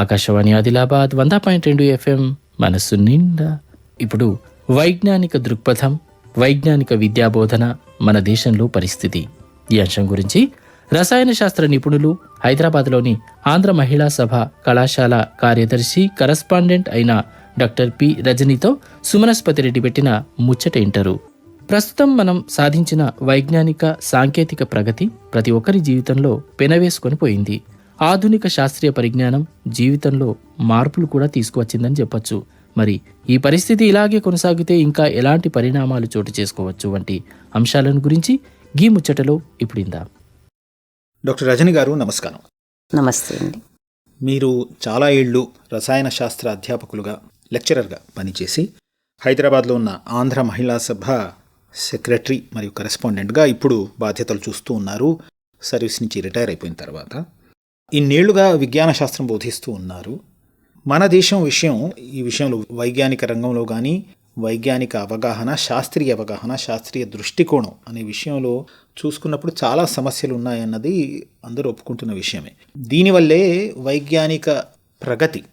ఆకాశవాణి ఆదిలాబాద్ వంద పాయింట్ రెండు ఎఫ్ఎం మనస్సు నిండా. ఇప్పుడు వైజ్ఞానిక దృక్పథం వైజ్ఞానిక విద్యాబోధన మన దేశంలో పరిస్థితి. ఈ అంశం గురించి రసాయన శాస్త్ర నిపుణులు హైదరాబాద్లోని ఆంధ్ర మహిళా సభ కళాశాల కార్యదర్శి కరస్పాండెంట్ అయిన డాక్టర్ పి. రజనీతో సుమనస్పతి రెడ్డి పెట్టిన ముచ్చట ఇంటరు. ప్రస్తుతం మనం సాధించిన వైజ్ఞానిక సాంకేతిక ప్రగతి ప్రతి ఒక్కరి జీవితంలో పెనవేసుకొని పోయింది. ఆధునిక శాస్త్రీయ పరిజ్ఞానం జీవితంలో మార్పులు కూడా తీసుకువచ్చిందని చెప్పొచ్చు. మరి ఈ పరిస్థితి ఇలాగే కొనసాగితే ఇంకా ఎలాంటి పరిణామాలు చోటు చేసుకోవచ్చు వంటి అంశాలను గురించి గీ ముచ్చటలో ఇప్పుడు ఇందాం. డాక్టర్ రజని గారు నమస్కారం. నమస్తే అండి. మీరు చాలా ఏళ్ళు రసాయన శాస్త్ర అధ్యాపకులుగా లెక్చరర్గా పనిచేసి హైదరాబాద్లో ఉన్న ఆంధ్ర మహిళా సభ సెక్రటరీ మరియు కరెస్పాండెంట్గా ఇప్పుడు బాధ్యతలు చూస్తూ ఉన్నారు. సర్వీస్ నుంచి రిటైర్ అయిపోయిన తర్వాత ఇన్నేళ్ళుగా విజ్ఞాన శాస్త్రం బోధిస్తూ ఉన్నారు. మన దేశం విషయం ఈ విషయంలో వైజ్ఞానిక రంగంలో కానీ వైజ్ఞానిక అవగాహన శాస్త్రీయ అవగాహన శాస్త్రీయ దృష్టికోణం అనే విషయంలో చూసుకున్నప్పుడు చాలా సమస్యలు ఉన్నాయన్నది అందరూ ఒప్పుకుంటున్న విషయమే. దీనివల్లే వైజ్ఞానిక ప్రగతి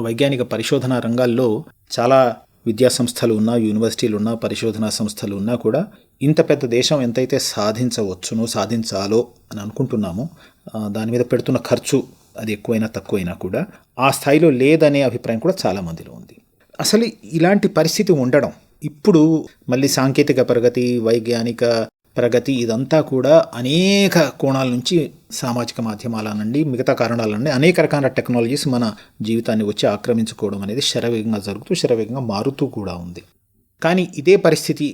వైజ్ఞానిక పరిశోధన రంగాల్లో చాలా విద్యా సంస్థలు ఉన్నా యూనివర్సిటీలు ఉన్నా పరిశోధనా సంస్థలు ఉన్నా కూడా ఇంత పెద్ద దేశం ఎంతైతే సాధించవచ్చునో సాధించాలో అని అనుకుంటున్నామో దాని మీద పెడుతున్న ఖర్చు అది ఎక్కువైనా తక్కువైనా కూడా ఆ స్థాయిలో లేదనే అభిప్రాయం కూడా చాలా మందిలో ఉంది. అసలు ఇలాంటి పరిస్థితి ఉండడం ఇప్పుడు మళ్ళీ సాంకేతిక ప్రగతి వైజ్ఞానిక ప్రగతి ఇదంతా కూడా అనేక కోణాల నుంచి సామాజిక మాధ్యమాల నుండి మిగతా కారణాల నుండి అనేక రకాల టెక్నాలజీస్ మన జీవితాన్ని వచ్చి ఆక్రమించుకోవడం అనేది శరవేగంగా జరుగుతూ శరవేగంగా మారుతూ కూడా ఉంది. కానీ ఇదే పరిస్థితి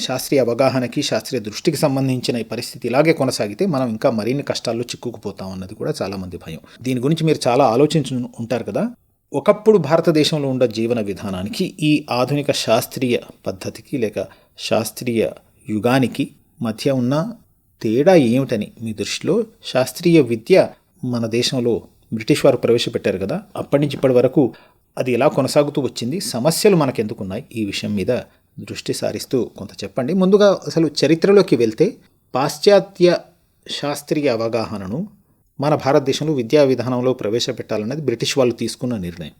శాస్త్రీయ అవగాహనకి శాస్త్రీయ దృష్టికి సంబంధించిన ఈ పరిస్థితి ఇలాగే కొనసాగితే మనం ఇంకా మరిన్ని కష్టాల్లో చిక్కుకుపోతాం అన్నది కూడా చాలామంది భయం. దీని గురించి మీరు చాలా ఆలోచించు ఉంటారు కదా? ఒకప్పుడు భారతదేశంలో ఉన్న జీవన విధానానికి ఈ ఆధునిక శాస్త్రీయ పద్ధతికి లేక శాస్త్రీయ యుగానికి మధ్య ఉన్న తేడా ఏమిటని మీ దృష్టిలో? శాస్త్రీయ విద్య మన దేశంలో బ్రిటిష్ వారు ప్రవేశపెట్టారు కదా? అప్పటి నుంచి ఇప్పటి వరకు అది ఎలా కొనసాగుతూ వచ్చింది? సమస్యలు మనకెందుకున్నాయి? ఈ విషయం మీద దృష్టి సారిస్తూ కొంత చెప్పండి. ముందుగా అసలు చరిత్రలోకి వెళ్తే పాశ్చాత్య శాస్త్రీయ అవగాహనను మన భారతదేశంలో విద్యా విధానంలో ప్రవేశపెట్టాలన్నది బ్రిటిష్ వాళ్ళు తీసుకున్న నిర్ణయం.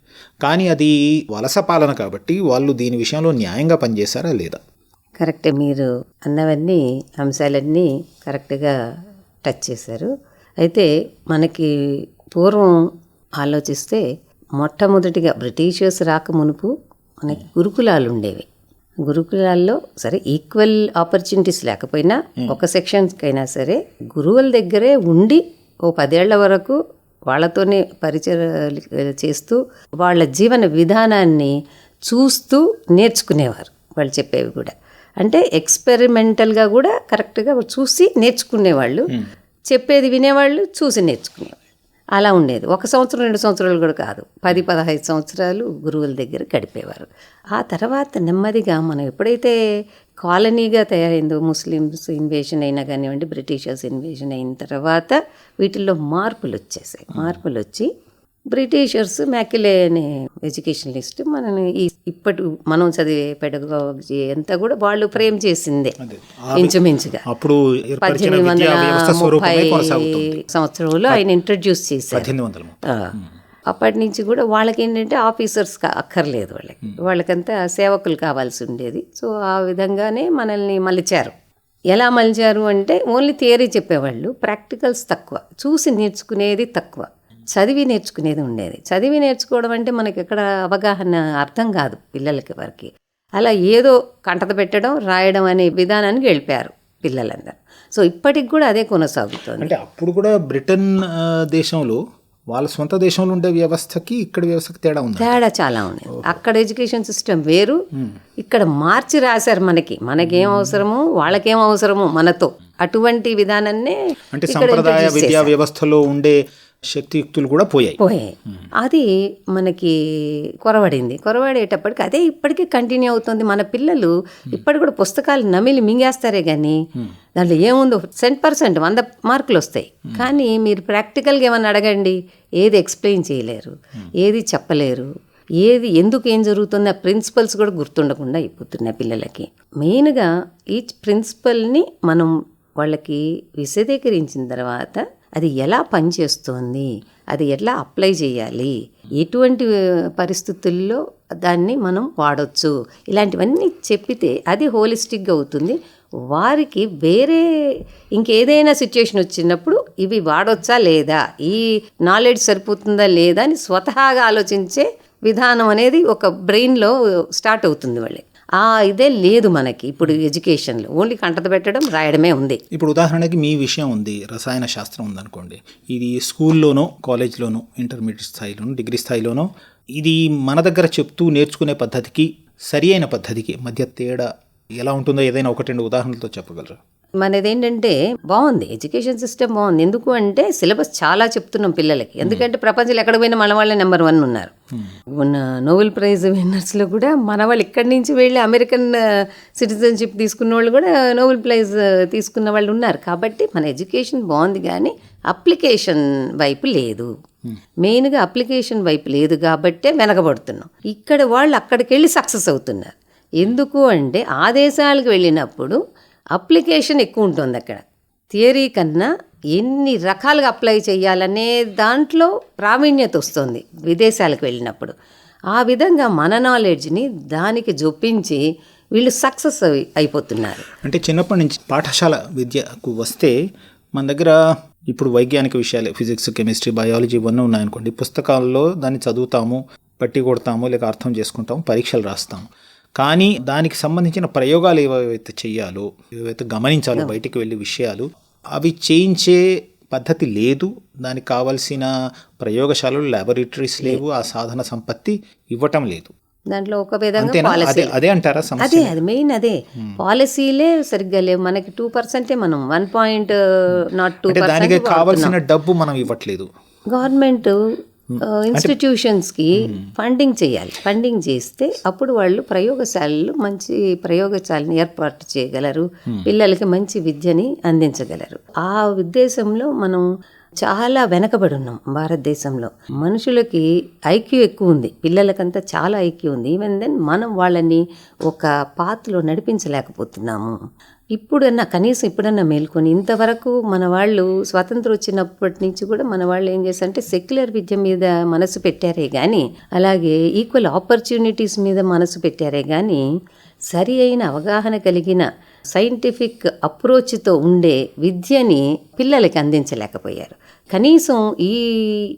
కానీ అది వలస పాలన కాబట్టి వాళ్ళు దీని విషయంలో న్యాయంగా పనిచేశారా లేదా? కరెక్ట్. మీరు అన్నవన్నీ అంశాలన్నీ కరెక్ట్గా టచ్ చేశారు. అయితే మనకి పూర్వం ఆలోచిస్తే మొట్టమొదటిగా బ్రిటిషర్స్ రాక మునుపు మనకి గురుకులాలు ఉండేవి గురుకులాల్లో సరే ఈక్వల్ ఆపర్చునిటీస్ లేకపోయినా ఒక సెక్షన్కైనా సరే గురువుల దగ్గరే ఉండి ఓ పదేళ్ళ వరకు వాళ్ళతోనే పరిచయాలు చేస్తూ వాళ్ళ జీవన విధానాన్ని చూస్తూ నేర్చుకునేవారు వాళ్ళు చెప్పేవి కూడా. అంటే ఎక్స్పెరిమెంటల్గా కూడా కరెక్ట్గా చూసి నేర్చుకునేవాళ్ళు. చెప్పేది వినేవాళ్ళు చూసి నేర్చుకునేవాళ్ళు. అలా ఉండేది. ఒక సంవత్సరం రెండు సంవత్సరాలు కూడా కాదు. పది పదహైదు సంవత్సరాలు గురువుల దగ్గర గడిపేవారు. ఆ తర్వాత నెమ్మదిగా మనం ఎప్పుడైతే కాలనీగా తయారైందో ముస్లిమ్స్ ఇన్వేషన్ అయినా కానివ్వండి బ్రిటిషర్స్ ఇన్వేషన్ అయిన తర్వాత వీటిల్లో మార్పులు వచ్చేసాయి. మార్పులు వచ్చి బ్రిటిషర్స్ మ్యాకిలే అనే ఎడ్యుకేషనలిస్ట్ మనని ఈ ఇప్పటి మనం చదివే పెడగాలజీ అంతా కూడా వాళ్ళు ఫ్రేమ్ చేసిందే ఇంచుమించుగా. అప్పుడు పద్దెనిమిది వందల ముప్పై సంవత్సరంలో ఆయన ఇంట్రడ్యూస్ చేశారు. అప్పటి నుంచి కూడా వాళ్ళకి ఏంటంటే ఆఫీసర్స్ అక్కర్లేదు వాళ్ళకి. వాళ్ళకంతా సేవకులు కావాల్సి ఉండేది. సో ఆ విధంగానే మనల్ని మలిచారు. ఎలా మలిచారు అంటే ఓన్లీ థియరీ చెప్పేవాళ్ళు ప్రాక్టికల్స్ తక్కువ. చూసి నేర్చుకునేది తక్కువ. చదివి నేర్చుకునేది ఉండేది. చదివి నేర్చుకోవడం అంటే మనకి ఎక్కడ అవగాహన అర్థం కాదు పిల్లలకి వారికి. అలా ఏదో కంటత పెట్టడం రాయడం అనే విధానానికి వెళ్ళిపోయారు పిల్లలందరూ. సో ఇప్పటికి కూడా అదే కొనసాగుతుంది. అంటే అప్పుడు కూడా బ్రిటన్ దేశంలో వాళ్ళ సొంత దేశంలో ఉండే వ్యవస్థకి ఇక్కడ వ్యవస్థకి తేడా ఉంది? తేడా చాలా ఉన్నాయి అక్కడ ఎడ్యుకేషన్ సిస్టమ్ వేరు. ఇక్కడ మార్చి రాశారు మనకి. మనకేం అవసరము వాళ్ళకేం అవసరము మనతో. అటువంటి విధానాన్నే అంటే సంప్రదాయ విద్యా. వ్యవస్థలో ఉండే శక్తియుక్తులు కూడా పోయాయి. పోయాయి. అది మనకి కొరవడింది. కొరవడేటప్పటికి అదే ఇప్పటికీ కంటిన్యూ అవుతుంది. మన పిల్లలు ఇప్పటి కూడా పుస్తకాలు నమిలి మింగేస్తారే కానీ దాంట్లో ఏముందో సెంట్ పర్సెంట్ వంద మార్కులు వస్తాయి. కానీ మీరు ప్రాక్టికల్గా ఏమన్నా అడగండి. ఏది ఎక్స్ప్లెయిన్ చేయలేరు. ఏది చెప్పలేరు. ఏది ఎందుకు ఏం జరుగుతుందో? ఆ ప్రిన్సిపల్స్ కూడా గుర్తుండకుండా అయిపోతున్నాయి పిల్లలకి. మెయిన్గా ఈ ప్రిన్సిపల్ని మనం వాళ్ళకి విశదీకరించిన తర్వాత అది ఎలా పనిచేస్తోంది? అది ఎట్లా అప్లై చేయాలి? ఎటువంటి పరిస్థితుల్లో దాన్ని మనం వాడవచ్చు ఇలాంటివన్నీ చెప్పితే అది హోలిస్టిక్గా అవుతుంది. వారికి వేరే ఇంకేదైనా సిచ్యుయేషన్ వచ్చినప్పుడు ఇవి వాడొచ్చా లేదా? ఈ నాలెడ్జ్ సరిపోతుందా లేదా అని స్వతహాగా ఆలోచించే విధానం అనేది ఒక బ్రెయిన్లో స్టార్ట్ అవుతుంది వాళ్ళకి. ఆ ఇదే లేదు మనకి. ఇప్పుడు ఎడ్యుకేషన్లో. ఓన్లీ కంటత పెట్టడం రాయడమే ఉంది. ఇప్పుడు ఉదాహరణకి మీ విషయం ఉంది. రసాయన శాస్త్రం ఉందనుకోండి. ఇది స్కూల్లోనో కాలేజ్లోనో ఇంటర్మీడియట్ స్థాయిలోనో డిగ్రీ స్థాయిలోనో ఇది మన దగ్గర చెప్తూ నేర్చుకునే పద్ధతికి సరి అయిన పద్ధతికి మధ్య తేడా ఎలా ఉంటుందో ఏదైనా ఒకటి రెండు ఉదాహరణలతో చెప్పగలరా? మనది ఏంటంటే బాగుంది. ఎడ్యుకేషన్ సిస్టమ్ బాగుంది. ఎందుకు అంటే సిలబస్ చాలా చెప్తున్నాం పిల్లలకి. ఎందుకంటే ప్రపంచంలో ఎక్కడ పోయినా మన వాళ్ళే నెంబర్ వన్ ఉన్నారు. ఉన్న నోబెల్ ప్రైజ్ విన్నర్స్లో కూడా మన వాళ్ళు ఇక్కడి నుంచి వెళ్ళి అమెరికన్ సిటిజన్షిప్ తీసుకున్న వాళ్ళు కూడా నోబెల్ ప్రైజ్ తీసుకున్న వాళ్ళు ఉన్నారు. కాబట్టి మన ఎడ్యుకేషన్ బాగుంది కానీ అప్లికేషన్ వైపు లేదు. మెయిన్గా అప్లికేషన్ వైపు లేదు కాబట్టే వెనకబడుతున్నాం. ఇక్కడ వాళ్ళు అక్కడికి వెళ్ళి సక్సెస్ అవుతున్నారు. ఎందుకు అంటే ఆ దేశాలకు వెళ్ళినప్పుడు అప్లికేషన్ ఎక్కువ ఉంటుంది అక్కడ. థియరీ కన్నా ఎన్ని రకాలుగా అప్లై చేయాలనే దాంట్లో ప్రావీణ్యత వస్తుంది విదేశాలకు వెళ్ళినప్పుడు. ఆ విధంగా మన నాలెడ్జ్ని దానికి జొప్పించి వీళ్ళు సక్సెస్ అయిపోతున్నారు. అంటే చిన్నప్పటి నుంచి పాఠశాల విద్యకు వస్తే మన దగ్గర ఇప్పుడు వైజ్ఞానిక విషయాలు ఫిజిక్స్ కెమిస్ట్రీ బయాలజీ ఇవన్నీ ఉన్నాయనుకోండి. పుస్తకాల్లో దాన్ని చదువుతాము పట్టి కొడతాము లేక అర్థం చేసుకుంటాము పరీక్షలు రాస్తాము. కానీ దానికి సంబంధించిన ప్రయోగాలు ఏవైతే చేయాలో ఏవైతే గమనించాలో బయటికి వెళ్ళే విషయాలు అవి చేయించే పద్ధతి లేదు. దానికి కావలసిన ప్రయోగశాలలు ల్యాబొరేటరీస్ లేవు. ఆ సాధన సంపత్తి ఇవ్వటం లేదు. దాంట్లో ఒక విధంగా అదే అంటారా అదే అది మెయిన్ అదే. పాలసీలే సరిగ్గా లేవు. మనకి టూ పర్సెంటే మనం వన్ పాయింట్ నాట్ టూ దానికి కావలసిన డబ్బు మనం ఇవ్వట్లేదు. గవర్నమెంట్ ఇన్స్టిట్యూషన్స్కి ఫండింగ్ చేయాలి. ఫండింగ్ చేస్తే అప్పుడు వాళ్ళు ప్రయోగశాలలు మంచి ప్రయోగశాలను ఏర్పాటు చేయగలరు. పిల్లలకి మంచి విద్యని అందించగలరు. ఆ ఉద్దేశంలో మనం చాలా వెనకబడి ఉన్నాం భారతదేశంలో. మనుషులకి ఐక్యూ ఎక్కువ ఉంది. పిల్లలకంతా చాలా ఐక్యూ ఉంది. ఈవెన్ దెన్ మనం వాళ్ళని ఒక పాత్రలో నడిపించలేకపోతున్నాము. ఇప్పుడన్నా కనీసం ఇప్పుడన్నా మేల్కొని ఇంతవరకు మన వాళ్ళు స్వాతంత్రం వచ్చినప్పటి నుంచి కూడా మన వాళ్ళు ఏం చేశారంటే సెక్యులర్ విద్య మీద మనసు పెట్టారే కానీ అలాగే ఈక్వల్ ఆపర్చునిటీస్ మీద మనసు పెట్టారే కానీ సరి అయిన అవగాహన కలిగిన సైంటిఫిక్ అప్రోచ్తో ఉండే విద్యని పిల్లలకి అందించలేకపోయారు. కనీసం ఈ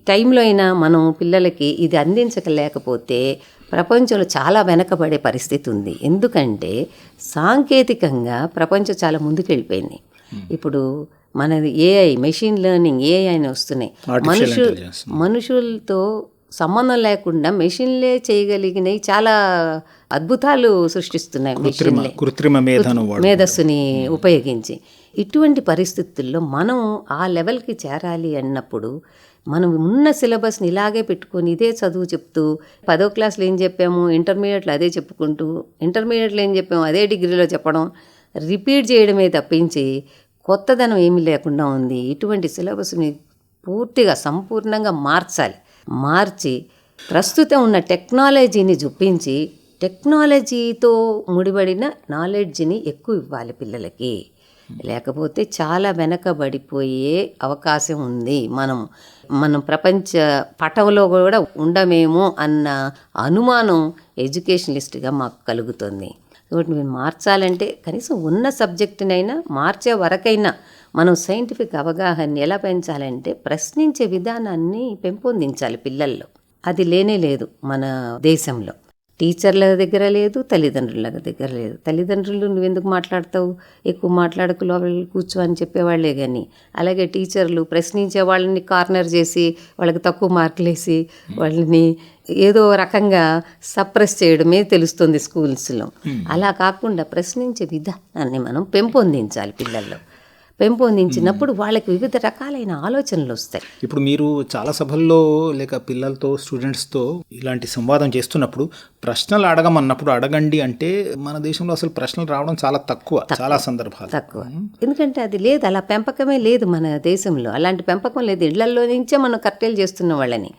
టైంలో అయినా మనం పిల్లలకి ఇది అందించలేకపోతే ప్రపంచంలో చాలా వెనకబడే పరిస్థితి ఉంది. ఎందుకంటే సాంకేతికంగా ప్రపంచం చాలా ముందుకెళ్ళిపోయింది. ఇప్పుడు మనది ఏఐ మెషిన్ లెర్నింగ్ ఏఐ అని వస్తున్నాయి. మనుషు మనుషులతో సంబంధం లేకుండా మెషిన్లే చేయగలిగినవి చాలా అద్భుతాలు సృష్టిస్తున్నాయి మెషిన్లే కృత్రిమ మేధస్సుని ఉపయోగించి. ఇటువంటి పరిస్థితుల్లో మనం ఆ లెవెల్కి చేరాలి అన్నప్పుడు మనం ఉన్న సిలబస్ని ఇలాగే పెట్టుకొని ఇదే చదువు చెప్తూ పదో క్లాస్లో ఏం చెప్పాము? ఇంటర్మీడియట్లో అదే చెప్పుకుంటూ ఇంటర్మీడియట్లో ఏం చెప్పాము? అదే డిగ్రీలో చెప్పడం రిపీట్ చేయడమే తప్పించి కొత్తదనం ఏమీ లేకుండా ఉంది. ఇటువంటి సిలబస్ని పూర్తిగా సంపూర్ణంగా మార్చాలి. మార్చి ప్రస్తుతం ఉన్న టెక్నాలజీని చూపించి టెక్నాలజీతో ముడిపడిన నాలెడ్జ్ని ఎక్కువ ఇవ్వాలి పిల్లలకి. లేకపోతే చాలా వెనకబడిపోయే అవకాశం ఉంది. మనం మనం ప్రపంచ పటంలో కూడా ఉండమేమో అన్న అనుమానం ఎడ్యుకేషనలిస్ట్గా మాకు కలుగుతుంది. కాబట్టి మేము మార్చాలంటే కనీసం ఉన్న సబ్జెక్టునైనా మార్చే వరకైనా మనం సైంటిఫిక్ అవగాహన ఎలా పెంచాలంటే ప్రశ్నించే విధానాన్ని పెంపొందించాలి పిల్లల్లో. అది లేనే లేదు మన దేశంలో. టీచర్ల దగ్గర లేదు తల్లిదండ్రుల దగ్గర లేదు. తల్లిదండ్రులు నువ్వు ఎందుకు మాట్లాడతావు? ఎక్కువ మాట్లాడకు లోపల కూర్చో అని చెప్పేవాళ్ళే కానీ అలాగే టీచర్లు ప్రశ్నించే వాళ్ళని కార్నర్ చేసి వాళ్ళకి తక్కువ మార్కులు వేసి వాళ్ళని ఏదో రకంగా సప్రెస్ చేయడమే తెలుస్తుంది స్కూల్స్లో. అలా కాకుండా ప్రశ్నించే విధానాన్ని మనం పెంపొందించాలి పిల్లల్లో. పెంపొందించినప్పుడు వాళ్ళకి వివిధ రకాలైన ఆలోచనలు వస్తాయి. ఇప్పుడు మీరు చాలా సభల్లో లేక పిల్లలతో స్టూడెంట్స్తో ఇలాంటి సంవాదం చేస్తున్నప్పుడు ప్రశ్నలు అడగమన్నప్పుడు అడగండి అంటే మన దేశంలో అసలు ప్రశ్నలు రావడం చాలా తక్కువ చాలా సందర్భాలు. తక్కువ. ఎందుకంటే అది లేదు అలా పెంపకమే లేదు మన దేశంలో. అలాంటి పెంపకం లేదు. ఇళ్ళల్లో నుంచే మనం కట్టెలు చేస్తున్న వాళ్ళని.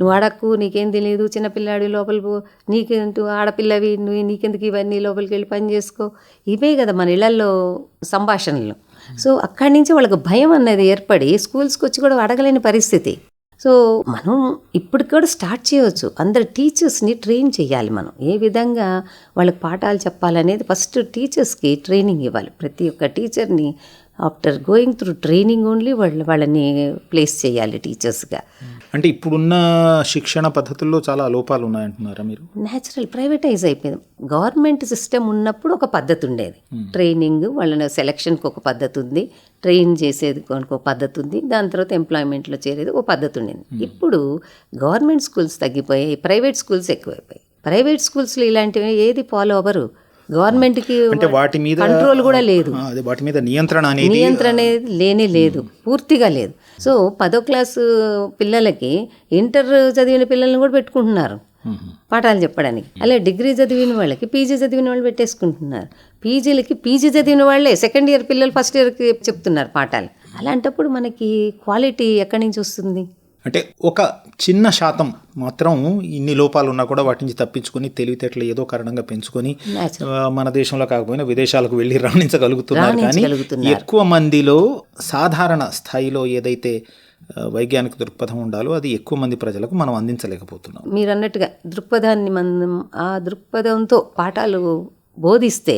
నువ్వు అడక్కు నీకేం తెలియదు చిన్నపిల్లాడి లోపల పో నీకేంటూ ఆడపిల్లవి నువ్వు నీకెందుకు ఇవన్నీ లోపలికి వెళ్ళి పని చేసుకో. ఇవే కదా మన ఇళ్ళల్లో సంభాషణలు. సో అక్కడి నుంచి వాళ్ళకి భయం అనేది ఏర్పడి స్కూల్స్కి వచ్చి కూడా అడగలేని పరిస్థితి. సో మనం ఇప్పుడు కూడా స్టార్ట్ చేయవచ్చు. అందరు టీచర్స్ని ట్రైన్ చేయాలి మనం. ఏ విధంగా వాళ్ళకి పాఠాలు చెప్పాలనేది ఫస్ట్ టీచర్స్కి ట్రైనింగ్ ఇవ్వాలి. ప్రతి ఒక్క టీచర్ని after going through training only వాళ్ళు వాళ్ళని ప్లేస్ చేయాలి టీచర్స్గా అంటే ఇప్పుడున్న శిక్షణ పద్ధతుల్లో చాలా లోపాలు ఉన్నాయంటున్నారా మీరు? న్యాచురల్ ప్రైవేటైజ్ అయిపోయింది. గవర్నమెంట్ సిస్టమ్ ఉన్నప్పుడు ఒక పద్ధతి ఉండేది. ట్రైనింగ్ వాళ్ళని సెలక్షన్కి ఒక పద్ధతి ఉంది. ట్రైన్ చేసేది ఒక పద్ధతి ఉంది. దాని తర్వాత ఎంప్లాయ్మెంట్లో చేరేది ఒక పద్ధతి ఉండేది. ఇప్పుడు గవర్నమెంట్ స్కూల్స్ తగ్గిపోయాయి ప్రైవేట్ స్కూల్స్ ఎక్కువైపోయాయి. ప్రైవేట్ స్కూల్స్లో ఇలాంటివి ఏది ఫాలో అవ్వరు. గవర్నమెంట్కి అంటే వాటి మీద కంట్రోల్ కూడా లేదు. వాటి మీద నియంత్రణ అనేది నియంత్రణ అనేది లేనే లేదు. పూర్తిగా లేదు. సో పదో క్లాసు పిల్లలకి ఇంటర్ చదివిన పిల్లల్ని కూడా పెట్టుకుంటున్నారు. పాఠాలు చెప్పడానికి. అలా డిగ్రీ చదివిన వాళ్ళకి పీజీ చదివిన వాళ్ళు పెట్టేసుకుంటున్నారు. పీజీలకి పీజీ చదివిన వాళ్ళే సెకండ్ ఇయర్ పిల్లలు ఫస్ట్ ఇయర్కి చెప్తున్నారు పాఠాలు. అలాంటప్పుడు మనకి క్వాలిటీ ఎక్కడి నుంచి వస్తుంది? అంటే ఒక చిన్న శాతం మాత్రం ఇన్ని లోపాలు ఉన్నా కూడా వాటి నుంచి తప్పించుకొని తెలివితేటలు ఏదో కారణంగా పెంచుకొని మన దేశంలో కాకపోయినా విదేశాలకు వెళ్ళి రాణించగలుగుతున్నారు. కానీ. ఎక్కువ మందిలో సాధారణ స్థాయిలో ఏదైతే వైజ్ఞానిక దృక్పథం ఉండాలో అది ఎక్కువ మంది ప్రజలకు మనం అందించలేకపోతున్నాం. మీరు అన్నట్టుగా దృక్పథాన్ని మనం ఆ దృక్పథంతో పాఠాలు బోధిస్తే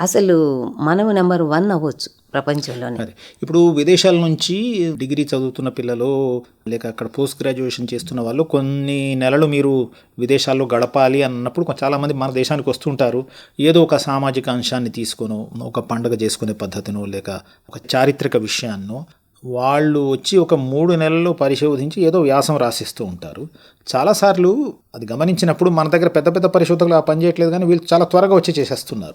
అసలు మనం నెంబర్ వన్ అవ్వచ్చు ప్రపంచంలోనే. ఇప్పుడు విదేశాల నుంచి డిగ్రీ చదువుతున్న పిల్లలు లేక అక్కడ పోస్ట్ గ్రాడ్యుయేషన్ చేస్తున్న వాళ్ళు కొన్ని నెలలు మీరు విదేశాల్లో గడపాలి అన్నప్పుడు చాలామంది మన దేశానికి వస్తుంటారు. ఏదో ఒక సామాజిక అంశాన్ని తీసుకొనో ఒక పండుగ చేసుకునే పద్ధతినో లేక ఒక చారిత్రక విషయాన్నో వాళ్ళు వచ్చి ఒక మూడు నెలల్లో పరిశోధించి ఏదో వ్యాసం రాసిస్తూ ఉంటారు. చాలాసార్లు అది గమనించినప్పుడు మన దగ్గర పెద్ద పెద్ద పరిశోధకులు ఆ పని చేయట్లేదు కానీ వీళ్ళు చాలా త్వరగా వచ్చి చేసేస్తున్నారు.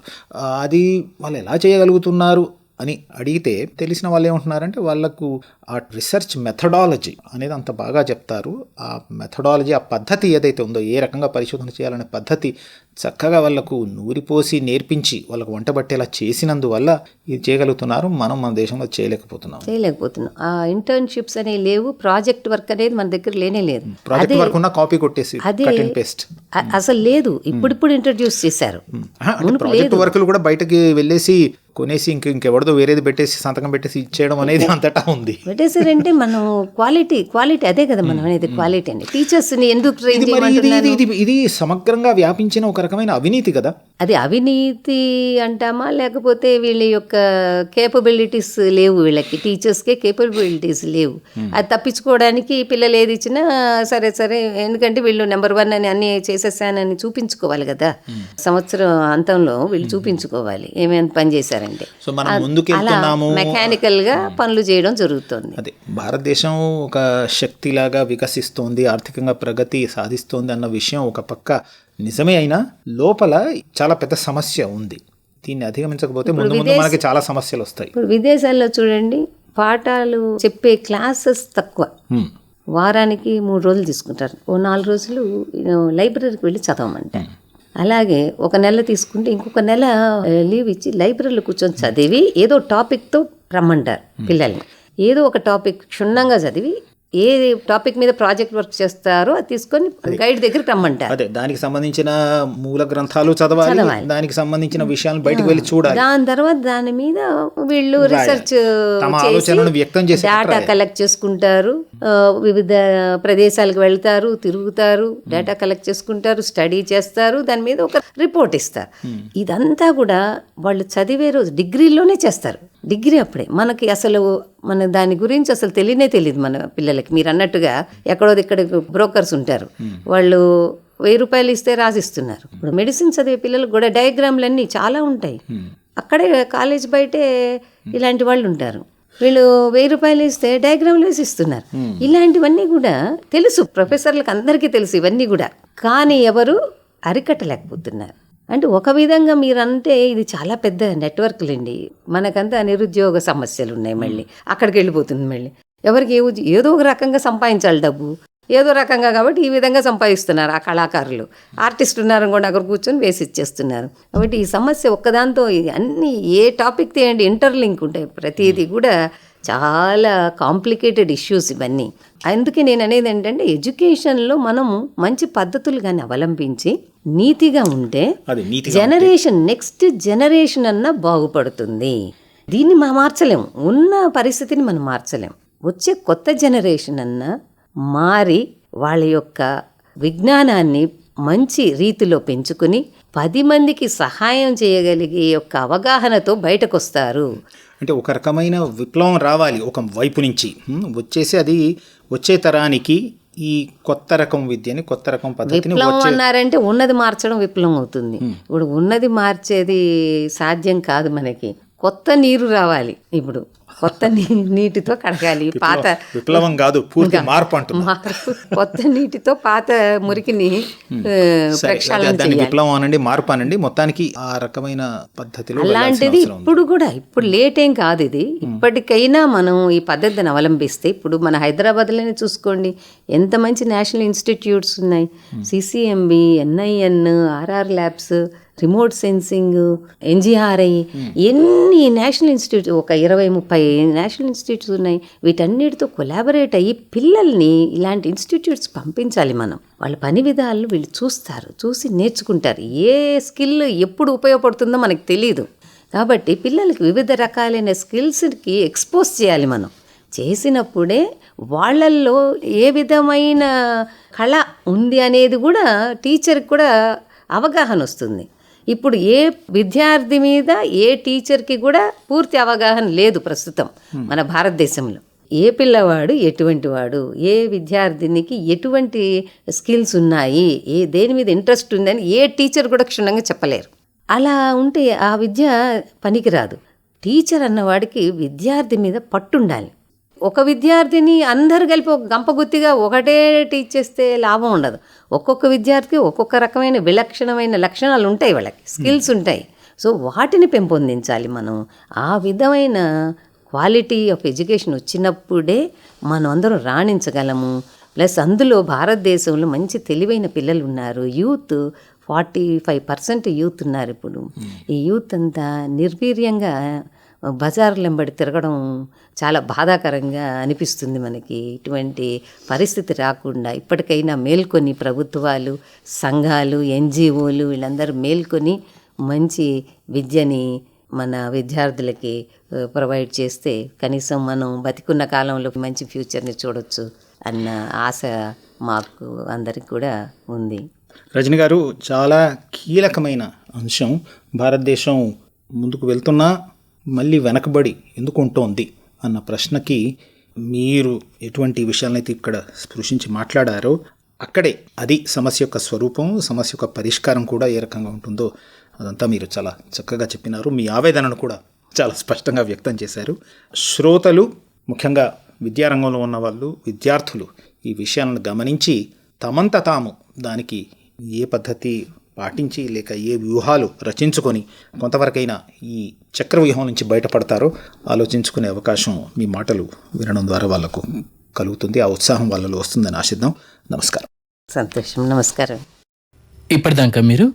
అది వాళ్ళు ఎలా చేయగలుగుతున్నారు? అని అడిగితే తెలిసిన వాళ్ళు ఏమంటున్నారంటే వాళ్ళకు ఆ రీసెర్చ్ మెథడాలజీ అనేది అంత బాగా చెప్తారు. ఆ మెథడాలజీ ఆ పద్ధతి ఏదైతే ఉందో ఏ రకంగా పరిశోధన చేయాలనే పద్ధతి చక్కగా వాళ్ళకు నూరిపోసి నేర్పించి వాళ్ళకు వంట పట్టేలా చేసినందువల్ల ఇది చేయగలుగుతున్నారు. మనం మన దేశంలో చేయలేకపోతున్నాం. చేయలేకపోతున్నాం. ఆ ఇంటర్న్షిప్స్ అనేవి లేవు ప్రాజెక్ట్ వర్క్ అనేది మన దగ్గర లేనే లేదు. ప్రాజెక్ట్ వర్క్ ఉన్న కాపీ కొట్టేసి కట్ పేస్ట్ అసలు లేదు. ఇప్పుడిప్పుడు ఇంట్రడ్యూస్ చేశారు. ప్రాజెక్ట్ వర్కులు కూడా బయటకి వెళ్ళేసి కొనేసి ఇంక ఇంకెవరిదో వేరేది పెట్టేసి సంతకం పెట్టేసి ఇచ్చేయడం అనేది అంతటా ఉంది. పెట్టేశారంటే మనం క్వాలిటీ క్వాలిటీ అదే కదా మనం అనేది క్వాలిటీ అండి. టీచర్స్ని ఎందుకు ఇది ఇది సమగ్రంగా వ్యాపించిన ఒక రకమైన అవినీతి కదా. అది అవినీతి అంటామా? లేకపోతే వీళ్ళ యొక్క కేపబిలిటీస్ లేవు వీళ్ళకి. టీచర్స్కే కేపబిలిటీస్ లేవు. అది తప్పించుకోవడానికి పిల్లలు ఏది ఇచ్చినా సరే సరే ఎందుకంటే వీళ్ళు నెంబర్ వన్ అని అన్ని చేసేసానని చూపించుకోవాలి కదా. సంవత్సరం అంతంలో వీళ్ళు చూపించుకోవాలి. ఏమేమి పని చేశారంటే సో మనం ముందుకెళ్తున్నాము. మెకానికల్గా పనులు చేయడం జరుగుతుంది. అదే భారతదేశం ఒక శక్తిలాగా వికసిస్తోంది ఆర్థికంగా ప్రగతి సాధిస్తోంది అన్న విషయం ఒక పక్క నిజమే అయినా లోపల చాలా పెద్ద సమస్య ఉంది. దీన్ని అధిగమించకపోతే ముందు ముందు మనకి చాలా సమస్యలు వస్తాయి. ఇప్పుడు విదేశాల్లో చూడండి పాఠాలు చెప్పే క్లాసెస్ తక్కువ. వారానికి మూడు రోజులు తీసుకుంటారు. ఓ నాలుగు రోజులు లైబ్రరీకి వెళ్ళి చదవమంటారు. అలాగే ఒక నెల తీసుకుంటే ఇంకొక నెల లీవ్ ఇచ్చి లైబ్రరీలో కూర్చొని చదివి ఏదో టాపిక్తో రమ్మంటారు పిల్లల్ని. ఏదో ఒక టాపిక్ క్షుణ్ణంగా చదివి ఏ టాపిక్ మీద ప్రాజెక్ట్ వర్క్ చేస్తారో అది తీసుకొని గైడ్ దగ్గరికి రమ్మంటారు. అదే దానికి సంబంధించిన మూల గ్రంథాలు చదవాలి దానికి సంబంధించిన విషయాలను బయటకు వెళ్ళి చూడాలి. దాని తర్వాత దాని మీద వీళ్ళు రీసెర్చ్ వ్యక్తం చేసి డేటా కలెక్ట్ చేసుకుంటారు. వివిధ ప్రదేశాలకు వెళ్తారు తిరుగుతారు డేటా కలెక్ట్ చేసుకుంటారు స్టడీ చేస్తారు. దాని మీద ఒక రిపోర్ట్ ఇస్తారు. ఇదంతా కూడా వాళ్ళు చదివే రోజు డిగ్రీలోనే చేస్తారు. డిగ్రీ అప్పుడే. మనకి అసలు మన దాని గురించి అసలు తెలియనే తెలియదు మన పిల్లలకి. మీరు అన్నట్టుగా ఎక్కడో ఇక్కడ బ్రోకర్స్ ఉంటారు. వాళ్ళు వెయ్యి రూపాయలు ఇస్తే రాసిస్తున్నారు. ఇప్పుడు మెడిసిన్ చదివే పిల్లలకు కూడా డయాగ్రామ్లు చాలా ఉంటాయి. అక్కడే కాలేజ్ బయటే ఇలాంటి వాళ్ళు ఉంటారు. వీళ్ళు వెయ్యి రూపాయలు ఇస్తే డయాగ్రామ్లు వేసి ఇస్తున్నారు. ఇలాంటివన్నీ కూడా తెలుసు. ప్రొఫెసర్లకు అందరికీ తెలుసు ఇవన్నీ కూడా. కానీ ఎవరు అరికట్టలేకపోతున్నారు. అంటే ఒక విధంగా మీరంటే ఇది చాలా పెద్ద నెట్వర్క్లండి. మనకంతా నిరుద్యోగ సమస్యలు ఉన్నాయి మళ్ళీ. అక్కడికి వెళ్ళిపోతుంది మళ్ళీ. ఎవరికి ఏ ఏదో ఒక రకంగా సంపాదించాలి డబ్బు. ఏదో రకంగా కాబట్టి ఈ విధంగా సంపాదిస్తున్నారు ఆ కళాకారులు. ఆర్టిస్ట్ ఉన్నారని కూడా అక్కడ కూర్చొని వేసి ఇచ్చేస్తున్నారు. కాబట్టి ఈ సమస్య ఒక్కదాంతో అన్ని ఏ టాపిక్ తీయండి ఇంటర్లింక్ ఉంటాయి. ప్రతిదీ కూడా చాలా కాంప్లికేటెడ్ ఇష్యూస్ ఇవన్నీ. అందుకే నేను అనేది ఏంటంటే ఎడ్యుకేషన్లో మనము మంచి పద్ధతులు కానీ అవలంబించి నీతిగా ఉంటే జనరేషన్ నెక్స్ట్ జనరేషన్ అన్న బాగుపడుతుంది. దీన్ని మనం మార్చలేము ఉన్న పరిస్థితిని మనం మార్చలేం. వచ్చే కొత్త జనరేషన్ అన్న మారి వాళ్ళ యొక్క విజ్ఞానాన్ని మంచి రీతిలో పెంచుకుని పది మందికి సహాయం చేయగలిగే యొక్క అవగాహనతో బయటకు వస్తారు అంటే ఒక రకమైన విప్లవం రావాలి ఒక వైపు నుంచి. వచ్చేసి అది వచ్చే తరానికి ఈ కొత్త రకం విద్యని కొత్త రకం పద్ధతిని అన్నారంటే ఉన్నది మార్చడం విప్లవం అవుతుంది ఇప్పుడు ఉన్నది మార్చేది సాధ్యం కాదు మనకి. కొత్త నీరు రావాలి ఇప్పుడు. కొత్త నీటితో కడగాలి. పాత విప్లవం కాదు పూర్తి మార్పు మార్పు కొత్త నీటితో పాత మురికిని ప్రక్షాళన విప్లవం అనండి మార్పు అనండి. మొత్తానికి ఆ రకమైన పద్ధతిలో అలాంటిది. ఇప్పుడు కూడా ఇప్పుడు లేట్ ఏం కాదు ఇది. ఇప్పటికైనా మనం ఈ పద్ధతిని అవలంబిస్తే ఇప్పుడు మన హైదరాబాద్లోనే చూసుకోండి ఎంత మంచి నేషనల్ ఇన్స్టిట్యూట్స్ ఉన్నాయి. CCMB NIN RR labs remote sensing NGRI ఎన్ని నేషనల్ ఇన్స్టిట్యూట్ ఒక ఇరవై ముప్పై నేషనల్ ఇన్స్టిట్యూట్స్ ఉన్నాయి. వీటన్నిటితో కొలాబరేట్ అయ్యి పిల్లల్ని ఇలాంటి ఇన్స్టిట్యూట్స్ పంపించాలి మనం. వాళ్ళ పని విధాలు వీళ్ళు చూస్తారు చూసి నేర్చుకుంటారు. ఏ స్కిల్ ఎప్పుడు ఉపయోగపడుతుందో మనకు తెలియదు కాబట్టి పిల్లలకి వివిధ రకాలైన స్కిల్స్కి ఎక్స్పోజ్ చేయాలి మనం. చేసినప్పుడే వాళ్ళల్లో ఏ విధమైన కళ ఉంది అనేది కూడా టీచర్కి కూడా అవగాహన వస్తుంది. ఇప్పుడు ఏ విద్యార్థి మీద ఏ టీచర్కి కూడా పూర్తి అవగాహన లేదు ప్రస్తుతం మన భారతదేశంలో. ఏ పిల్లవాడు ఎటువంటి వాడు? ఏ విద్యార్థినికి ఎటువంటి స్కిల్స్ ఉన్నాయి? ఏ దేని మీద ఇంట్రెస్ట్ ఉందని ఏ టీచర్ కూడా క్షుణ్ణంగా చెప్పలేరు. అలా ఉంటే ఆ విద్య పనికిరాదు. టీచర్ అన్నవాడికి విద్యార్థి మీద పట్టుండాలి. ఒక విద్యార్థిని అందరు కలిపి ఒక గంపగుత్తిగా ఒకటే టీచ్ చేస్తే లాభం ఉండదు. ఒక్కొక్క విద్యార్థికి ఒక్కొక్క రకమైన విలక్షణమైన లక్షణాలు ఉంటాయి వాళ్ళకి. స్కిల్స్ ఉంటాయి. సో వాటిని పెంపొందించాలి మనం. ఆ విధమైన క్వాలిటీ ఆఫ్ ఎడ్యుకేషన్ వచ్చినప్పుడే మనం అందరం రాణించగలము. ప్లస్ అందులో భారతదేశంలో మంచి తెలివైన పిల్లలు ఉన్నారు youth forty five percent youth ఉన్నారు ఇప్పుడు. ఈ యూత్ అంతా నిర్వీర్యంగా బజార్లెంబడి తిరగడం చాలా బాధాకరంగా అనిపిస్తుంది మనకి. ఇటువంటి పరిస్థితి రాకుండా ఇప్పటికైనా మేల్కొని ప్రభుత్వాలు సంఘాలు ఎన్జిఓలు వీళ్ళందరూ మేల్కొని మంచి విద్యని మన విద్యార్థులకి ప్రొవైడ్ చేస్తే కనీసం మనం బతికున్న కాలంలో మంచి ఫ్యూచర్ని చూడొచ్చు అన్న ఆశ మాకు అందరికి కూడా ఉంది. రజని గారు చాలా కీలకమైన అంశం. భారతదేశం ముందుకు వెళ్తున్నా మళ్ళీ వెనకబడి ఎందుకు ఉంటోంది అన్న ప్రశ్నకి మీరు ఎటువంటి విషయాలనైతే ఇక్కడ స్పృశించి మాట్లాడారో అక్కడే అది సమస్య యొక్క స్వరూపం సమస్య యొక్క పరిష్కారం కూడా ఏ రకంగా ఉంటుందో అదంతా మీరు చాలా చక్కగా చెప్పినారు. మీ ఆవేదనను కూడా చాలా స్పష్టంగా వ్యక్తం చేశారు. శ్రోతలు ముఖ్యంగా విద్యారంగంలో ఉన్న వాళ్ళు విద్యార్థులు ఈ విషయాలను గమనించి తమంత తాము దానికి ఏ పద్ధతి పాటించి లేక ఏ వ్యూహాలు రచించుకొని కొంతవరకైనా ఈ చక్రవ్యూహం నుంచి బయటపడతారో ఆలోచించుకునే అవకాశం మీ మాటలు వినడం ద్వారా వాళ్ళకు కలుగుతుంది. ఆ ఉత్సాహం వాళ్ళలో వస్తుందని ఆశిద్దాం. నమస్కారం. సంతోషం. నమస్కారం. ఇప్పటిదాకా మీరు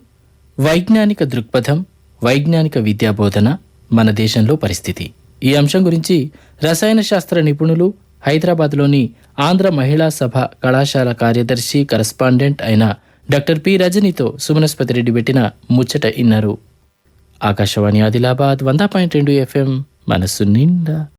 వైజ్ఞానిక దృక్పథం వైజ్ఞానిక విద్యాబోధన మన దేశంలో పరిస్థితి. ఈ అంశం గురించి రసాయన శాస్త్ర నిపుణులు హైదరాబాద్లోని ఆంధ్ర మహిళా సభ కళాశాల కార్యదర్శి కరస్పాండెంట్ అయిన డాక్టర్ పి రజనీతో సుమనస్పతి రెడ్డి పెట్టిన ముచ్చట ఇన్నారు. ఆకాశవాణి ఆదిలాబాద్ వంద పాయింట్ రెండు ఎఫ్ఎం మనస్సు నిండా.